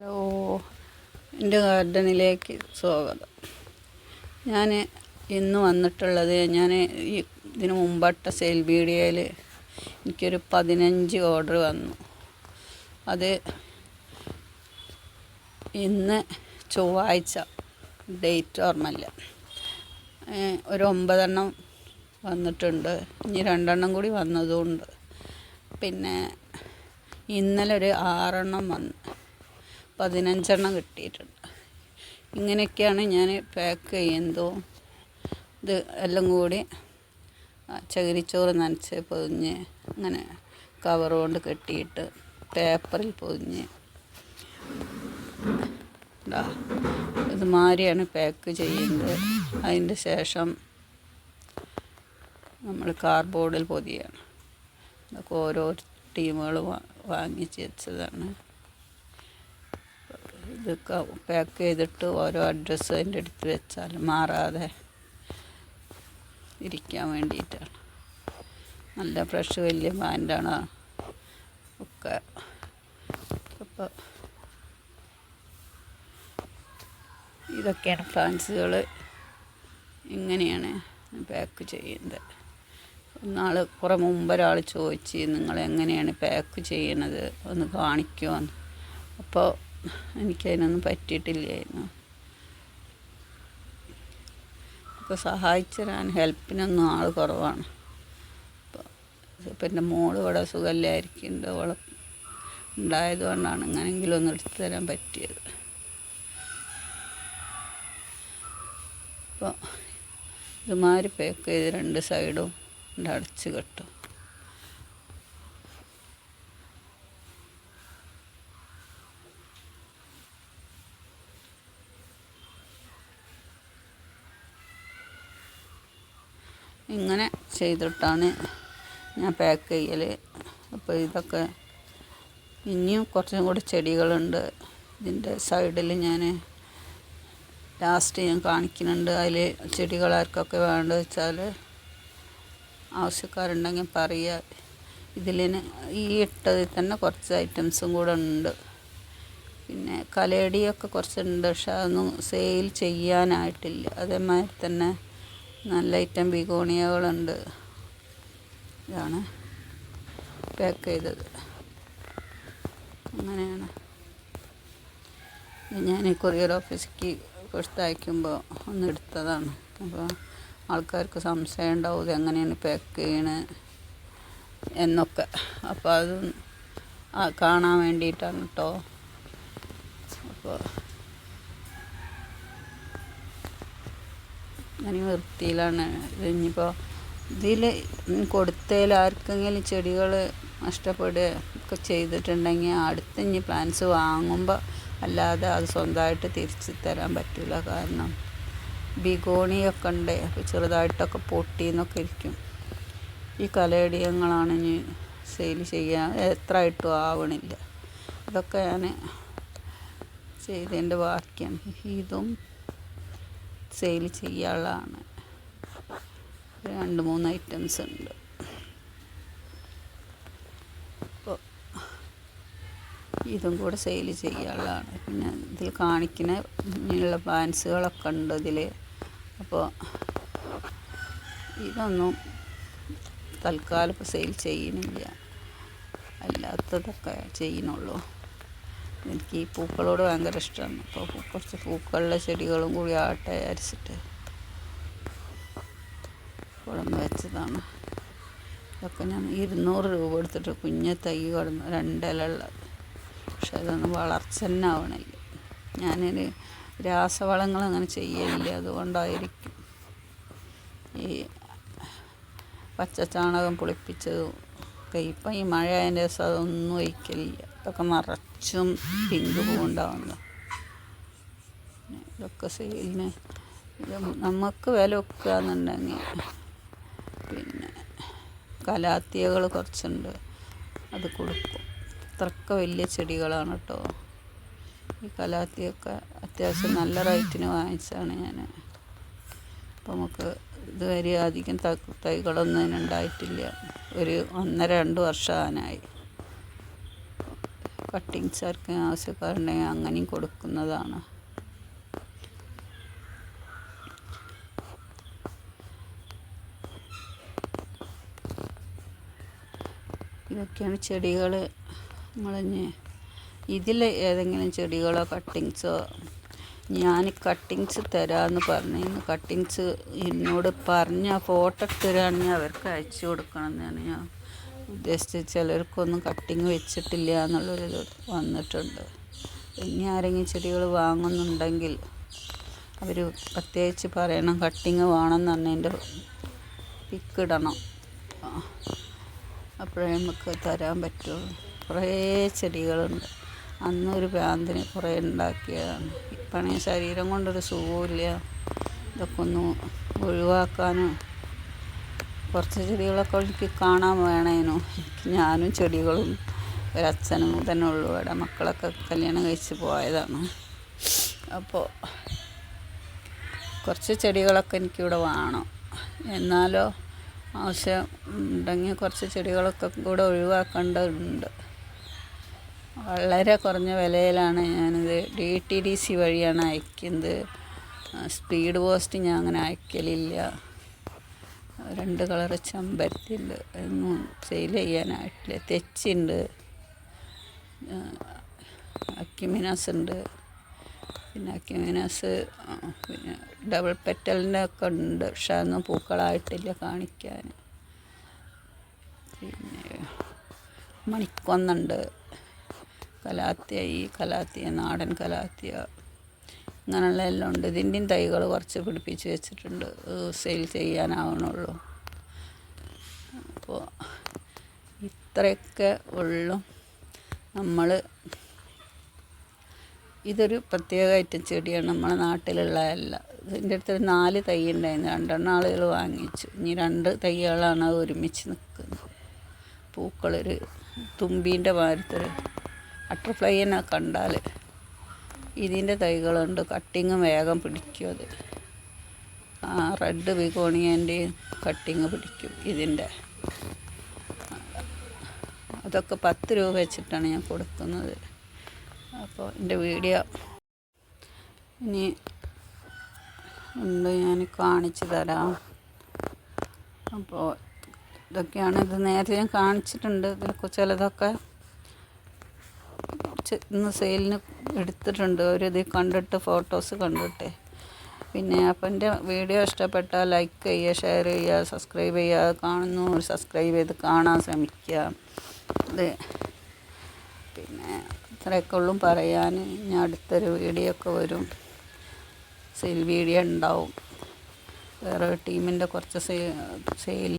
Hello എന്റെ ഗാർഡനിലേക്ക് സ്വാഗതം. ഞാൻ ഇന്ന് വന്നിട്ടുള്ളത് ഞാൻ ഈ ഇതിന് മുമ്പട്ട സെയിൽ വീഡിയോയിൽ എനിക്കൊരു പതിനഞ്ച് ഓർഡർ വന്നു. അത് ഇന്ന് ചൊവ്വാഴ്ച ഡേറ്റ് ഓർമ്മല്ല ഒരു ഒമ്പതെണ്ണം വന്നിട്ടുണ്ട്. ഇനി രണ്ടെണ്ണം കൂടി വന്നതുമുണ്ട് പിന്നെ ഇന്നലെ ഒരു ആറെണ്ണം വന്നു പതിനഞ്ചെണ്ണം കിട്ടിയിട്ടുണ്ട്. ഇങ്ങനെയൊക്കെയാണ് ഞാൻ പാക്ക് ചെയ്യുന്നതും. ഇത് എല്ലാം കൂടി ചകിരിച്ചോറ് നനച്ച് പൊതിഞ്ഞ് അങ്ങനെ കവർ കൊണ്ട് കെട്ടിയിട്ട് പേപ്പറിൽ പൊതിഞ്ഞ്. ഇതാ ഇതുമാതിരിയാണ് പാക്ക് ചെയ്യുന്നത്. അതിന്റെ ശേഷം നമ്മൾ കാർഡ്ബോർഡിൽ പൊതിയാണ്. ഓരോ ടീമുകൾ വാങ്ങിച്ച് വെച്ചതാണ്. ഇത് പാക്ക് ചെയ്തിട്ട് ഓരോ അഡ്രസ്സ് അതിന്റെ അടുത്ത് വെച്ചാൽ മാറാതെ ഇരിക്കാൻ വേണ്ടിയിട്ടാണ്. നല്ല ഫ്രഷ് വലിയ പാന്റാണ് ഒക്കെ. അപ്പോൾ ഇതൊക്കെയാണ് ഫ്രാൻസുകൾ ഇങ്ങനെയാണ് പാക്ക് ചെയ്യുന്നത്. ഒന്നാൾ കുറേ മുമ്പ് ഒരാൾ ചോദിച്ച് നിങ്ങൾ എങ്ങനെയാണ് പാക്ക് ചെയ്യണത് ഒന്ന് കാണിക്കുമോ അപ്പോൾ എനിക്കതിനൊന്നും പറ്റിയിട്ടില്ലായിരുന്നു. അപ്പോൾ സഹായിച്ചു തരാൻ ഹെൽപ്പിനൊന്നും ആൾ കുറവാണ്. ഇപ്പം എന്റെ മോൾ ഇവിടെ സുഖമില്ലായിരിക്കുന്നുണ്ട് അവളെ ഉണ്ടായത് കൊണ്ടാണ് എങ്ങനെങ്കിലും ഒന്ന് എടുത്തു തരാൻ പറ്റിയത്. അപ്പോൾ ഇതുമാതിരി പാക്ക് ചെയ്ത് രണ്ട് സൈഡും അടച്ച് കെട്ടും. ഇങ്ങനെ ചെയ്തിട്ടാണ് ഞാൻ പാക്ക് ചെയ്യൽ അപ്പോൾ ഇതൊക്കെ ഇനിയും കുറച്ചും കൂടി ചെടികളുണ്ട്. ഇതിന്റെ സൈഡിൽ ഞാൻ ലാസ്റ്റ് ഞാൻ കാണിക്കുന്നുണ്ട്. അതിൽ ചെടികൾ ആർക്കൊക്കെ വേണ്ടത് വെച്ചാൽ ആവശ്യക്കാരുണ്ടെങ്കിൽ പറയുക ഇതിൽ ഈ ഇട്ടതിൽ തന്നെ കുറച്ച് ഐറ്റംസും കൂടെ ഉണ്ട്. പിന്നെ കലേടിയൊക്കെ കുറച്ചുണ്ട്. പക്ഷെ അതൊന്നും സെയിൽ ചെയ്യാനായിട്ടില്ല. അതേമാതിരി തന്നെ നല്ല ഐറ്റം ബിഗോണിയകളുണ്ട്. ഇതാണ് പാക്ക് ചെയ്തത്. അങ്ങനെയാണ്. ഞാൻ ഈ കൊറിയർ ഓഫീസിലേക്ക് കൊടുത്തയക്കുമ്പോൾ ഒന്ന് എടുത്തതാണ്. അപ്പോൾ ആൾക്കാർക്ക് സംശയം ഉണ്ടാവും എങ്ങനെയാണ് പാക്ക് ചെയ്യണത് എന്നൊക്കെ. അപ്പോൾ അത് കാണാൻ വേണ്ടിയിട്ടാണ് കേട്ടോ അപ്പോൾ ഞാൻ വൃത്തിയിലാണ്. ഇനിയിപ്പോൾ ഇതിൽ കൊടുത്തതിൽ ആർക്കെങ്കിലും ചെടികൾ നഷ്ടപ്പെടുക ഒക്കെ ചെയ്തിട്ടുണ്ടെങ്കിൽ അടുത്ത് ഇനി പ്ലാന്റ്സ് വാങ്ങുമ്പോൾ അല്ലാതെ അത് സ്വന്തമായിട്ട് തിരിച്ച് തരാൻ പറ്റില്ല കാരണം ബിഗോണിയൊക്കെ ഉണ്ട്. അപ്പോൾ ചെറുതായിട്ടൊക്കെ പൊട്ടിന്നൊക്കെ ഇരിക്കും. ഈ കലേടിയങ്ങളാണ് ഇനി സെയിൽ ചെയ്യാൻ എത്ര ആയിട്ടും ആവണില്ല. ഇതൊക്കെ ഞാൻ ചെയ്തതിന്റെ ബാക്കിയാണ് ഇതും സെയിൽ ചെയ്യാനുള്ളതാണ്. രണ്ട് മൂന്ന് ഐറ്റംസ് ഉണ്ട്. അപ്പോൾ ഇതും കൂടെ സെയിൽ ചെയ്യാനുള്ളതാണ്. പിന്നെ ഇതിൽ കാണിക്കുന്ന ഇങ്ങനെയുള്ള പാൻസുകളൊക്കെ ഉണ്ട് ഇതിൽ അപ്പോൾ ഇതൊന്നും തൽക്കാലം ഇപ്പോൾ സെയിൽ ചെയ്യുന്നില്ല. അല്ലാത്തതൊക്കെ ചെയ്യുന്നുള്ളൂ. എനിക്ക് ഈ പൂക്കളോട് ഭയങ്കര ഇഷ്ടമാണ്. അപ്പോൾ കുറച്ച് പൂക്കളുടെ ചെടികളും കൂടി ആട്ടെ അരിച്ചിട്ട് കൊണ്ടുവന്ന് വെച്ചതാണ്. ഇതൊക്കെ ഞാൻ ഇരുന്നൂറ് രൂപ എടുത്തിട്ട് കുഞ്ഞ തൈ കിടന്ന് രണ്ടിലുള്ളത് പക്ഷെ അതൊന്നും വളർച്ച തന്നെ ആവണില്ല. ഞാനൊരു രാസവളങ്ങൾ അങ്ങനെ ചെയ്യലില്ല അതുകൊണ്ടായിരിക്കും ഈ പച്ചച്ചാണകം പുളിപ്പിച്ചതും. ഒക്കെ ഇപ്പം ഈ മഴ അതിന്റെ ദിവസം അതൊന്നും ഒഴിക്കലില്ല ഇതൊക്കെ നിറച്ചും പിങ്ക് പൂവുണ്ടാവുന്നത് ഇതൊക്കെ സെയിലിന് നമുക്ക് വില വെക്കുക എന്നുണ്ടെങ്കിൽ പിന്നെ കലാത്തിയകൾ കുറച്ചുണ്ട്. അത് കൊടുക്കും. അത്രക്ക വലിയ ചെടികളാണ് കേട്ടോ. ഈ കലാത്തിയൊക്കെ അത്യാവശ്യം നല്ല റേറ്റിന് വാങ്ങിച്ചാണ് ഞാൻ. അപ്പോൾ നമുക്ക് ഇതുവരെ അധികം തൈകളൊന്നും അതിനുണ്ടായിട്ടില്ല ഒരു ഒന്നര രണ്ട് വർഷമാനായി കട്ടിങ്സ് ആർക്കും ആവശ്യക്കാരനെ അങ്ങനെയും കൊടുക്കുന്നതാണ്. ഇതൊക്കെയാണ് ചെടികൾ. നമ്മളിഞ്ഞ് ഇതിൽ ഏതെങ്കിലും ചെടികളോ കട്ടിങ്സോ ഞാൻ കട്ടിങ്സ് തരാമെന്ന് പറഞ്ഞിരുന്നു. കട്ടിങ്സ് എന്നോട് പറഞ്ഞ ഫോട്ടോ തരാണെങ്കിൽ അവർക്ക് അയച്ചു കൊടുക്കണം എന്നാണ് ഞാൻ ഉദ്ദേശിച്ചത് ചിലർക്കൊന്നും കട്ടിങ് വെച്ചിട്ടില്ല എന്നുള്ളൊരിത് വന്നിട്ടുണ്ട്. ഇനി ആരെങ്കിലും ചെടികൾ വാങ്ങുന്നുണ്ടെങ്കിൽ അവർ പ്രത്യേകിച്ച് പറയണം കട്ടിങ് വേണമെന്ന് എന്റെ പിക്കിടണം അപ്പോഴേ നമുക്ക് തരാൻ പറ്റുള്ളൂ കുറേ ചെടികളുണ്ട്. അന്നൊരു ഭ്രാന്തിന് കുറേ ഉണ്ടാക്കിയതാണ്. ഇപ്പോഴാണെങ്കിൽ ശരീരം കൊണ്ടൊരു സുഖമില്ല ഇതൊക്കെ ഒന്ന് ഒഴിവാക്കാനും കുറച്ച് ചെടികളൊക്കെ എനിക്ക് കാണാൻ വേണേനു. ഞാനും ചെടികളും ഒരച്ഛനും തന്നെ ഉള്ളു. ഇവിടെ മക്കളൊക്കെ കല്യാണം കഴിച്ച് പോയതാണ്. അപ്പോൾ കുറച്ച് ചെടികളൊക്കെ എനിക്കിവിടെ വേണം. എന്നാലോ ആവശ്യം ഉണ്ടെങ്കിൽ കുറച്ച് ചെടികളൊക്കെ കൂടെ ഒഴിവാക്കേണ്ടതുണ്ട്. വളരെ കുറഞ്ഞ വിലയിലാണ് ഞാനിത് ഡി ടി ഡി സി വഴിയാണ് അയക്കുന്നത്. സ്പീഡ് പോസ്റ്റ് ഞാൻ അങ്ങനെ അയക്കലില്ല. രണ്ട് കളറ് ചെമ്പരത്തി ഉണ്ട് അതൊന്നും സെയിൽ ചെയ്യാനായിട്ടില്ല. തെച്ചുണ്ട്. അക്കിമിനാസ് ഉണ്ട്. പിന്നെ അക്യുമിനാസ് പിന്നെ ഡബിൾ പെറ്റലിന്റെ ഒക്കെ ഉണ്ട്. പക്ഷെ അതൊന്നും പൂക്കളായിട്ടില്ല കാണിക്കാൻ. പിന്നെ മണിക്കൊന്നുണ്ട്. കലാത്തിയ ഈ കലാത്തിയ നാടൻ കലാത്തിയ. അങ്ങനെയുള്ള എല്ലാം ഉണ്ട്. ഇതിന്റെയും തൈകൾ കുറച്ച് പിടിപ്പിച്ച് വെച്ചിട്ടുണ്ട്. സെയിൽ ചെയ്യാനാവണുള്ളൂ. അപ്പോൾ ഇത്രയൊക്കെ ഉള്ളു. നമ്മൾ ഇതൊരു പ്രത്യേക ഐറ്റം ചെടിയാണ് നമ്മളെ നാട്ടിലുള്ളതല്ല ഇതിന്റെ അടുത്തൊരു നാല് തൈ ഉണ്ടായിരുന്നു. രണ്ടെണ്ണം ആളുകൾ വാങ്ങിച്ചു. ഇനി രണ്ട് തൈകളാണ് ഒരുമിച്ച് നിൽക്കുന്നത്. പൂക്കളൊരു തുമ്പീന്റെ മാരത്തൊരു ബട്ടർഫ്ലൈനെ കണ്ടാൽ ഇതിന്റെ തൈകളുണ്ട്. കട്ടിങ് വേഗം പിടിക്കും അത്. ആ റെഡ് ബിഗോണിയന്റെ കട്ടിങ് പിടിക്കും ഇതിന്റെ. അതൊക്കെ പത്ത് രൂപ വെച്ചിട്ടാണ് ഞാൻ കൊടുക്കുന്നത്. അപ്പോൾ എന്റെ വീഡിയോ ഇനി ഉണ്ട് ഞാൻ കാണിച്ചു തരാം. അപ്പോൾ ഇതൊക്കെയാണ് ഇത് നേരത്തെ ഞാൻ കാണിച്ചിട്ടുണ്ട്. ഇതിൽ ചിലതൊക്കെ ഇന്ന് സെയിലിന് എടുത്തിട്ടുണ്ട്. ഒരിത് കണ്ടിട്ട് ഫോട്ടോസ് കണ്ടിട്ട്. പിന്നെ അപ്പം എന്റെ വീഡിയോ ഇഷ്ടപ്പെട്ടാൽ ലൈക്ക് ചെയ്യുക ഷെയർ ചെയ്യുക സബ്സ്ക്രൈബ് ചെയ്യുക. കാണുന്നു സബ്സ്ക്രൈബ് ചെയ്ത് കാണാൻ ശ്രമിക്കുക. അത് പിന്നെ ഇത്രയൊക്കെ ഉള്ളും പറയാൻ. ഞാൻ അടുത്തൊരു വീഡിയോ ഒക്കെ വരും. സെയിൽ വീഡിയോ ഉണ്ടാവും. വേറെ ടീമിന്റെ കുറച്ച് സെയിൽ